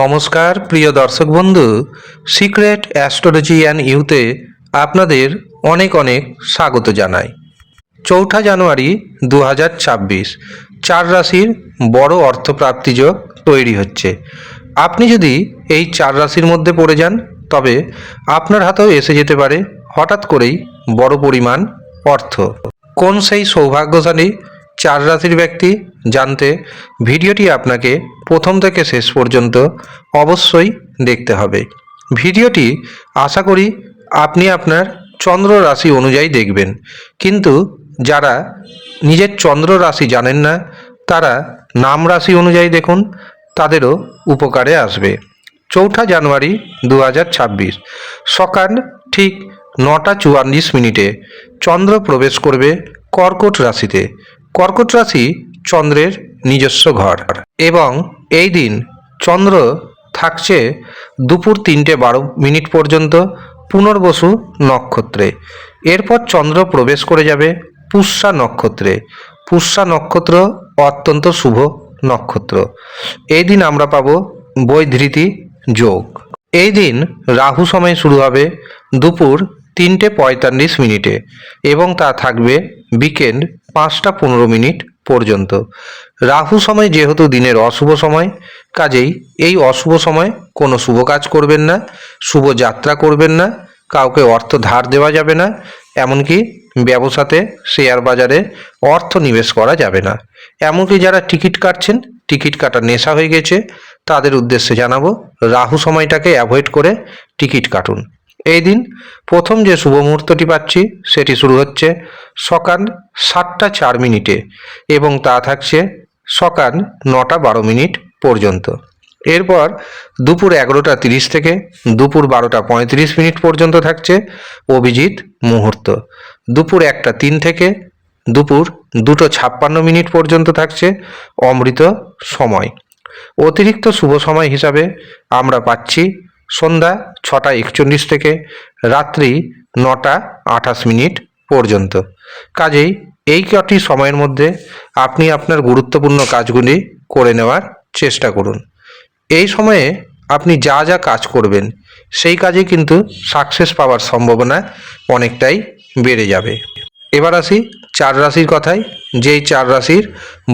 নমস্কার, প্রিয় দর্শক বন্ধু সিক্রেট অ্যাস্ট্রোলজি অ্যান্ড ইউতে আপনাদের অনেক অনেক স্বাগত জানাই। চৌঠা জানুয়ারি দু চার রাশির বড় অর্থপ্রাপ্তি যোগ তৈরি হচ্ছে। আপনি যদি এই চার রাশির মধ্যে পড়ে যান, তবে আপনার হাতেও এসে যেতে পারে হঠাৎ করেই বড় পরিমাণ অর্থ। কোন সেই সৌভাগ্যশালী চার রাশির ব্যক্তি জানতে ভিডিওটি আপনাকে প্রথম থেকে শেষ পর্যন্ত অবশ্যই দেখতে হবে। ভিডিওটি আশা করি আপনি আপনার চন্দ্র রাশি অনুযায়ী দেখবেন। কিন্তু যারা নিজের চন্দ্র রাশি জানেন না, তারা নাম রাশি অনুযায়ী দেখুন, তাদেরও উপকারে আসবে। চৌঠা জানুয়ারি দু হাজার ছাব্বিশ, সকাল ঠিক নটা চুয়াল্লিশ মিনিটে চন্দ্র প্রবেশ করবে কর্কট রাশিতে। কর্কট রাশি চন্দ্রের নিজস্ব ঘর। এবং এই দিন চন্দ্র থাকছে দুপুর তিনটে বারো মিনিট পর্যন্ত পুনর্বসু নক্ষত্রে। এরপর চন্দ্র প্রবেশ করে যাবে পুষ্যা নক্ষত্রে। পুষ্যা নক্ষত্র অত্যন্ত শুভ নক্ষত্র। এই দিন আমরা পাবো বৈধৃতি যোগ। এই দিন রাহু সময় শুরু হবে দুপুর তিনটে পঁয়তাল্লিশ মিনিটে এবং তা থাকবে বিকেল পাঁচটা পনেরো মিনিট পর্যন্ত। রাহু সময় যেহেতু দিনের অশুভ সময়, কাজেই এই অশুভ সময় কোনো শুভ কাজ করবেন না, শুভ যাত্রা করবেন না, কাউকে অর্থ ধার দেওয়া যাবে না, এমনকি ব্যবসাতে শেয়ার বাজারে অর্থ নিবেশ করা যাবে না। এমনকি যারা টিকিট কাটছেন, টিকিট কাটার নেশা হয়ে গেছে, তাদের উদ্দেশ্যে জানাব, রাহু সময়টাকে অ্যাভয়েড করে টিকিট কাটুন। এই দিন প্রথম যে শুভ মুহূর্তটি পাচ্ছি, সেটি শুরু হচ্ছে সকাল সাতটা চার মিনিটে এবং তা থাকছে সকাল নটা বারো মিনিট পর্যন্ত। এরপর দুপুর এগারোটা তিরিশ থেকে দুপুর বারোটা পঁয়ত্রিশ মিনিট পর্যন্ত থাকছে অভিজিৎ মুহূর্ত। দুপুর একটা তিন থেকে দুপুর দুটো ছাপ্পান্ন মিনিট পর্যন্ত থাকছে অমৃত সময়। অতিরিক্ত শুভ সময় হিসাবে আমরা পাচ্ছি সন্ধ্যা ছটা একচল্লিশ থেকে রাত্রি নটা আঠাশ মিনিট পর্যন্ত। কাজেই এই কটি সময়ের মধ্যে আপনি আপনার গুরুত্বপূর্ণ কাজগুলি করে নেওয়ার চেষ্টা করুন। এই সময়ে আপনি যা যা কাজ করবেন, সেই কাজে কিন্তু সাকসেস পাওয়ার সম্ভাবনা অনেকটাই বেড়ে যাবে। এবার আসি চার রাশির কথায়, যেই চার রাশির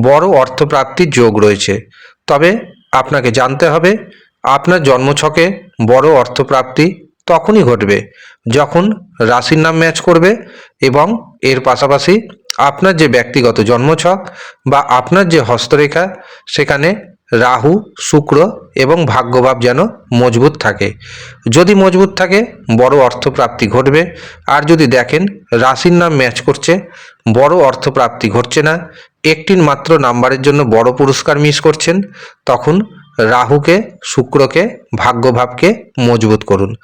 বড় অর্থপ্রাপ্তির যোগ রয়েছে। তবে আপনাকে জানতে হবে, আপনার জন্মছকে বড় অর্থপ্রাপ্তি তখনই ঘটবে যখন রাশির নাম ম্যাচ করবে এবং এর পাশাপাশি আপনার যে ব্যক্তিগত জন্মছক বা আপনার যে হস্তরেখা, সেখানে রাহু, শুক্র এবং ভাগ্যভাব যেন মজবুত থাকে। যদি মজবুত থাকে, বড় অর্থপ্রাপ্তি ঘটবে। আর যদি দেখেন রাশির নাম ম্যাচ করছে, বড় অর্থপ্রাপ্তি ঘটছে না একটি মাত্র নাম্বারের জন্য বড় পুরস্কার মিস করছেন, তখন রাহুকে, শুক্রকে, ভাগ্যভাবকে মজবুত করুন।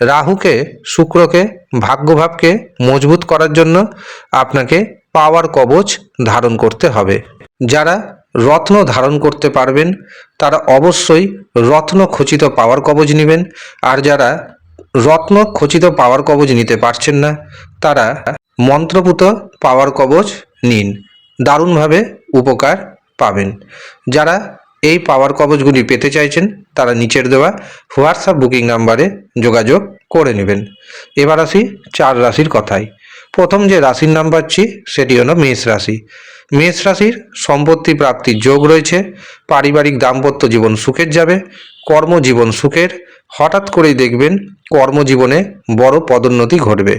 রাহুকে, শুক্রকে, ভাগ্যভাবকে মজবুত করার জন্য আপনাকে পাওয়ার কবচ ধারণ করতে হবে। যারা রত্ন ধারণ করতে পারবেন, তারা অবশ্যই রত্ন খচিত পাওয়ার কবচ নেবেন। আর যারা রত্ন খচিত পাওয়ার কবচ নিতে পারছেন না, তারা মন্ত্রপুত পাওয়ার কবচ নিন। দারুণভাবে উপকার পাবেন। যারা এই পাওয়ার কবচগুলি পেতে চাইছেন, তারা নিচের দেওয়া হোয়াটসঅ্যাপ বুকিং নাম্বারে যোগাযোগ করে নেবেন। এবার আসি চার রাশির কথায়। প্রথম যে রাশির নাম পাচ্ছি, সেটি হলো মেষ রাশি। মেষ রাশির সম্পত্তি প্রাপ্তির যোগ রয়েছে, পারিবারিক দাম্পত্য জীবন সুখের যাবে, কর্মজীবন সুখের, হঠাৎ করেই দেখবেন কর্মজীবনে বড় পদোন্নতি ঘটবে।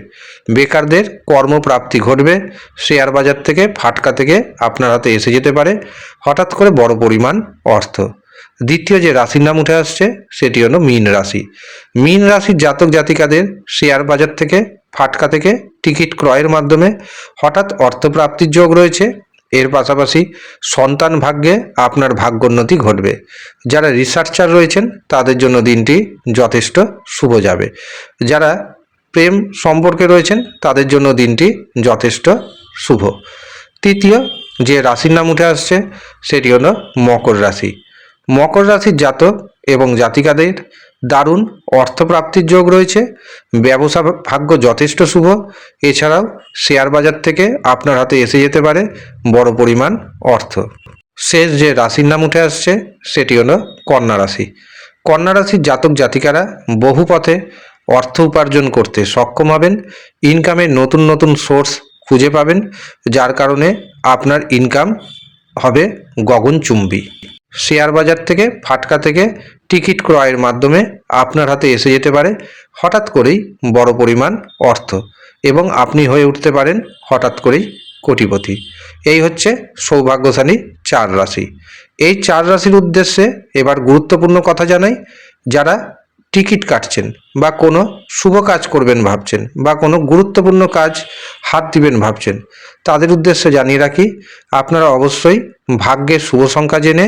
বেকারদের কর্মপ্রাপ্তি ঘটবে, শেয়ার বাজার থেকে ফাটকা থেকে আপনার হাতে এসে যেতে পারে, হঠাৎ করে বড় পরিমাণ অর্থ। দ্বিতীয় যে রাশির নাম উঠে আসছে, সেটি হলো মীন রাশি। মীন রাশির জাতক জাতিকাদের শেয়ার বাজার থেকে, ফাটকা থেকে টিকিট ক্রয়ের মাধ্যমে হঠাৎ অর্থপ্রাপ্তির যোগ রয়েছে। এর পাশাপাশি সন্তান ভাগ্যে আপনার ভাগ্যোন্নতি ঘটবে। যারা রিসার্চার রয়েছেন, তাদের জন্য দিনটি যথেষ্ট শুভ যাবে। যারা প্রেম সম্পর্কে রয়েছেন, তাদের জন্য দিনটি যথেষ্ট শুভ। তৃতীয় যে রাশির নাম উঠে আসছে, সেটি হলো মকর রাশি। মকর রাশির জাতক এবং জাতিকাদের দারুণ অর্থপ্রাপ্তির যোগ রয়েছে। ব্যবসা ভাগ্য যথেষ্ট শুভ। এছাড়াও শেয়ার বাজার থেকে আপনার হাতে এসে যেতে পারে বড় পরিমাণ অর্থ। শেষ যে রাশির নাম উঠে আসছে, সেটি হলো কন্যা রাশি। কন্যা রাশির জাতক জাতিকারা বহু পথে অর্থ উপার্জন করতে সক্ষম হবেন। ইনকামের নতুন নতুন সোর্স খুঁজে পাবেন, যার কারণে আপনার ইনকাম হবে গগনচুম্বী। শেয়ার বাজার থেকে, ফাটকা থেকে টিকিট ক্রয়ের মাধ্যমে আপনার হাতে এসে যেতে পারে হঠাৎ করেই বড় পরিমাণ অর্থ এবং আপনি হয়ে উঠতে পারেন হঠাৎ করেই কোটিপতি। এই হচ্ছে সৌভাগ্যশালী চার রাশি। এই চার রাশির উদ্দেশ্যে এবার গুরুত্বপূর্ণ কথা জানাই, যারা টিকিট কাটছেন বা কোনো শুভ কাজ করবেন ভাবছেন বা কোনো গুরুত্বপূর্ণ কাজ হাত দিবেন ভাবছেন, তাদের উদ্দেশ্যে জানিয়ে রাখি, আপনারা অবশ্যই ভাগ্যের শুভ সংখ্যা জেনে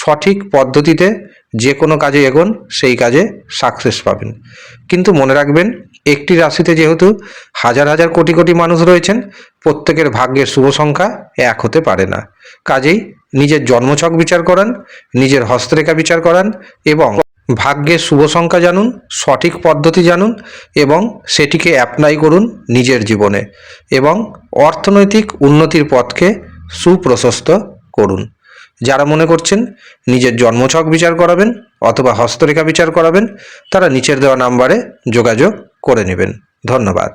সঠিক পদ্ধতিতে যে কোনো কাজে এগোন, সেই কাজে সাকসেস পাবেন। কিন্তু মনে রাখবেন, একটি রাশিতে যেহেতু হাজার হাজার কোটি কোটি মানুষ রয়েছেন, প্রত্যেকের ভাগ্যের শুভ সংখ্যা এক হতে পারে না। কাজেই নিজের জন্মছক বিচার করান, নিজের হস্তরেখা বিচার করান এবং ভাগ্যের শুভ সংখ্যা জানুন, সঠিক পদ্ধতি জানুন এবং সেটিকে অ্যাপ্লাই করুন নিজের জীবনে এবং অর্থনৈতিক উন্নতির পথকে সুপ্রশস্ত করুন। যারা মনে করছেন নিজের জন্মছক বিচার করাবেন অথবা হস্তরেখা বিচার করাবেন, তারা নিচের দেওয়া নাম্বারে যোগাযোগ করে নেবেন। ধন্যবাদ।